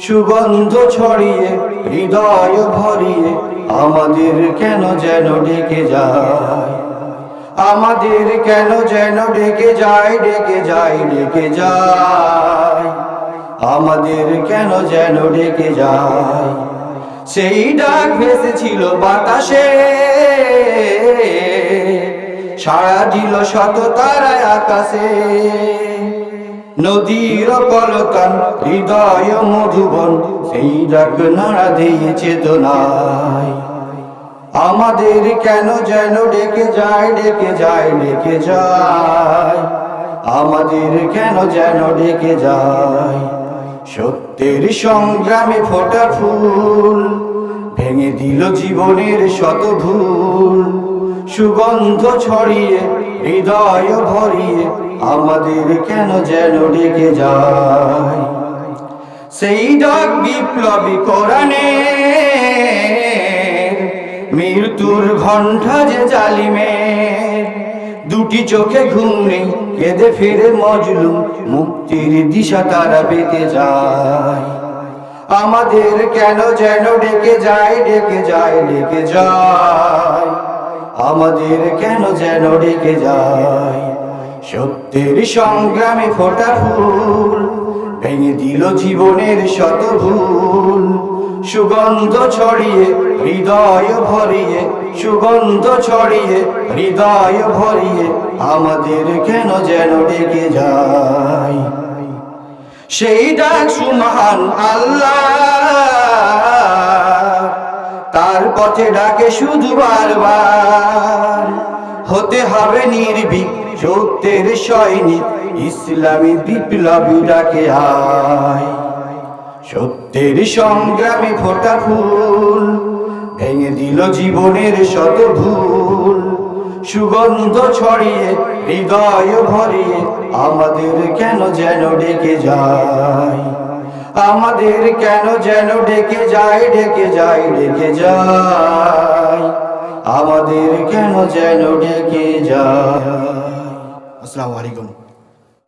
সুগন্ধ ছড়িয়ে, হৃদয় ভরিয়ে, আমাদের কেন যেন ডেকে যায়? আমাদের কেন যেন ডেকে যায় ডেকে যায় ডেকে যায়? আমাদের কেন যেন ডেকে যায়? সেই ডাক ভেসেছিল বাতাসে। সারা দিল শত তারায় আকাশে। নদীর কলকান, হৃদয় মধুবন, সেই ডাক নাড়া দিয়ে চেতনায় আমাদের কেন যেন ডেকে যায় ডেকে যায় ডেকে যায়? আমাদের কেন যেন ডেকে যায়? সত্যের সংগ্রামে ফোটা ফুল, ভেঙে দিল জীবনের শত ভুল। সুগন্ধ ছড়িয়ে, হৃদয় ভরিয়ে, আমাদের কেন যেন ডেকে যায়? সেই ডাক বিপ্লবী কোরআনে, মৃত্যুর ঘণ্টা যে জালিমের দুটি চোখে ঘুম নেই কেঁদে ফিরে মজলুম, মুক্তির দিশা তারা পেতে যায়। আমাদের কেন যেন ডেকে যায় ডেকে যায় ডেকে যায়। আমাদের কেন যেন ডেকে যায়? সত্যের সংগ্রামে ফোটা ফুল, ভেঙে দিল জীবনের শত ভুল। সুগন্ধ ছড়িয়ে, হৃদয় ভরিয়ে, সুগন্ধ ছড়িয়ে, হৃদয় ভরিয়ে আমাদের কেন যেন ডেকে যায়? সেই ডাক সুমহান আল্লাহ। পথে ডাকে শুধু বারবার। হতে হবে নির্ভীক সত্যের সৈনিক, ইসলামী বিপ্লবী ডাকে আয় সত্যের সংগ্রামে ফোটা ফুল, ভেঙে দিল জীবনের শত ভুল। সুগন্ধ ছড়িয়ে, হৃদয় ভরিয়ে আমাদের কেন যেন ডেকে যায়? আমাদের কেন যেন ডেকে যায় ডেকে যায় ডেকে যায়। আমাদের কেন যেন ডেকে যায়। আসসালামু আলাইকুম।